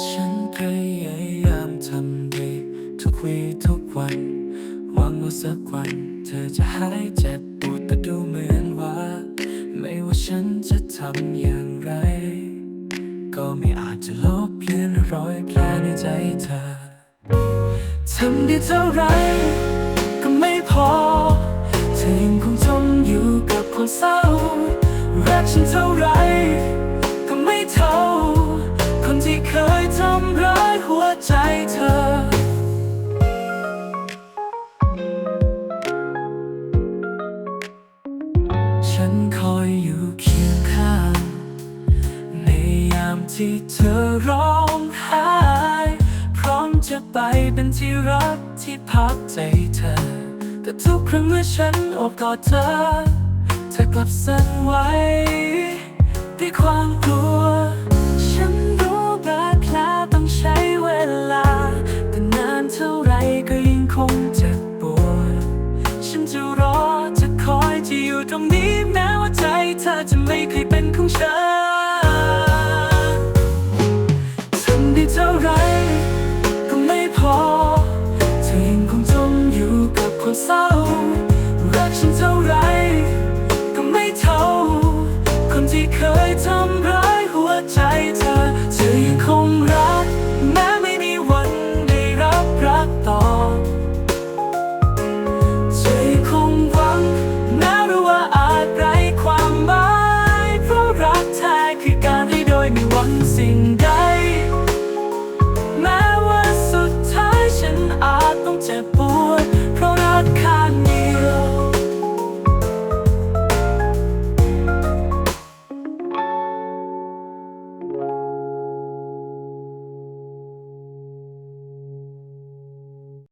ฉันพยายามทำดีทุกวีทุกวัน หวังว่าสักวัน เธอจะหายเจ็บปวดแต่ดูเหมือนว่า ไม่ว่าฉันจะทำอย่างไร ก็ไม่อาจจะลบเลือนรอยแผลในใจเธอทำดีเท่าไร ก็ไม่พอ เธอยังคงจมอยู่กับความเศร้ารักฉันเท่าไร ก็ไม่เท่า ใจเธอ ฉันคอยอยู่เคียงข้าง ในยามที่เธอร้องไห้พร้อมจะไปเป็นที่รักที่พักใจเธอ แต่ทุกครั้งเมื่อฉันโอบกอดเธอ เธอกลับสั่นไหวด้วยความ อยู่ตรงนี้แม้ว่าใจเธอจะไม่เคยเป็นของฉันทำได้เท่าไรก็ไม่พอ เธอยังคงจมอยู่กับความเศร้ารักฉันเท่า